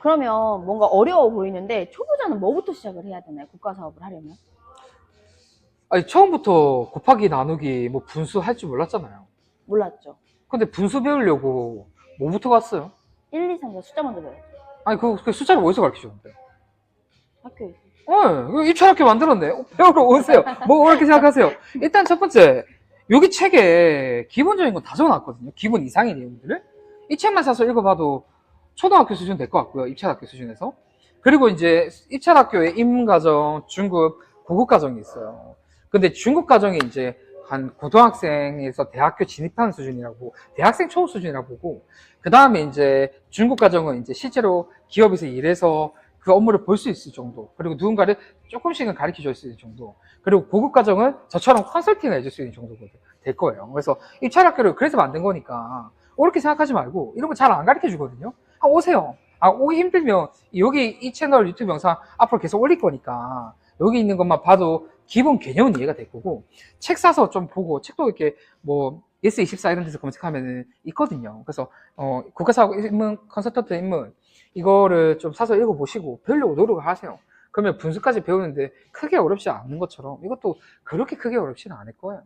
그러면 뭔가 어려워 보이는데 초보자는 뭐부터 시작을 해야 되나요? 국가 사업을 하려면? 아니, 처음부터 곱하기 나누기 뭐 분수 할 줄 몰랐잖아요. 몰랐죠. 근데 분수 배우려고 뭐부터 갔어요? 1, 2, 3, 4 숫자 먼저 배웠죠. 아니, 그, 그 숫자를 어디서 가르쳐 줬는데? 학교에서. 어, 이거 입찰학교 만들었네. 어, 배우러 오세요. 뭐, 그렇게 생각하세요. 일단 첫 번째, 여기 책에 기본적인 건 다 적어놨거든요. 기본 이상의 내용들을. 이 책만 사서 읽어봐도 초등학교 수준 될 것 같고요. 입찰학교 수준에서. 그리고 이제 입찰학교에 입문과정, 중급, 고급과정이 있어요. 근데 중급과정이 이제 한 고등학생에서 대학교 진입하는 수준이라고, 대학생 초급 수준이라고 보고, 그 다음에 이제 중급과정은 이제 실제로 기업에서 일해서 그 업무를 볼 수 있을 정도. 그리고 누군가를 조금씩은 가르쳐 줄 수 있는 정도. 그리고 고급 과정은 저처럼 컨설팅을 해줄 수 있는 정도가 될 거예요. 그래서 입찰학교를 그래서 만든 거니까 그렇게 생각하지 말고 이런 거 잘 안 가르쳐 주거든요. 아, 오세요. 아, 오기 힘들면 여기 이 채널 유튜브 영상 앞으로 계속 올릴 거니까 여기 있는 것만 봐도 기본 개념은 이해가 될 거고 책 사서 좀 보고 책도 이렇게 뭐 예스24 이런 데서 검색하면은 있거든요. 그래서 어, 국가사업 입문 컨설턴트 입문 이거를 좀 사서 읽어보시고 배우려고 노력을 하세요. 그러면 분수까지 배우는데 크게 어렵지 않은 것처럼 이것도 그렇게 크게 어렵지는 않을 거예요.